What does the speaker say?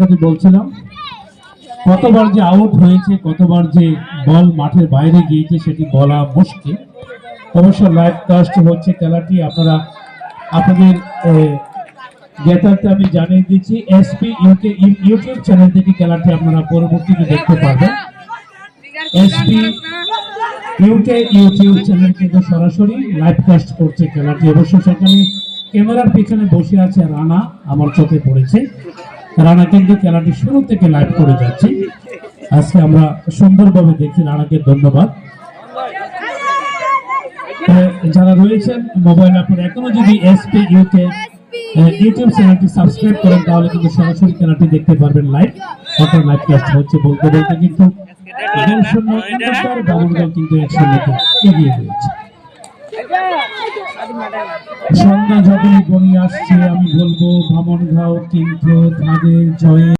কথাটি বলছিলাম, কতবার যে আউট হয়েছে, কতবার যে বল মাঠের বাইরে গিয়েছে সেটি বলা মুশকিল। অবশ্য লাইভ কাস্ট হচ্ছে খেলাটি, আপনারা, আপনাদের জ্ঞাতার্থে আমি জানিয়ে দিচ্ছি এসপি ইউকে ইউটিউব চ্যানেল থেকে খেলাটি আপনারা পরবর্তীতে দেখতে পারবেন এসপি ইউকে ইউটিউব চ্যানেল কিন্তু সরাসরি লাইভ কাস্ট করছে খেলাটি। অবশ্য সেখানে ক্যামেরার পিছনে বসে আছে রানা, আমার চোখে পড়েছে। রানা কিন্তু খেলাটি শুরু থেকে লাইভ করে যাচ্ছি। আজকে আমরা সুন্দরভাবে দেখছি রানাকে ধন্যবাদ। যারা রয়েছেন মোবাইল আপনারা এখনও যদি এসপি ইউকে ইউটিউব চ্যানেলটি সাবস্ক্রাইব করেন, তাহলে কিন্তু সরাসরি খেলাটি দেখতে পারবেন লাইভ অর্থাৎ লাইভ কাস্ট হচ্ছে বলতে বলতে কিন্তু কিন্তু এক শূন্যতে এগিয়ে রয়েছে। সন্ধ্যা যখনই গড়িয়ে আসছে আমি বলব বামনগাঁও কিন্তু তাদের জয়ে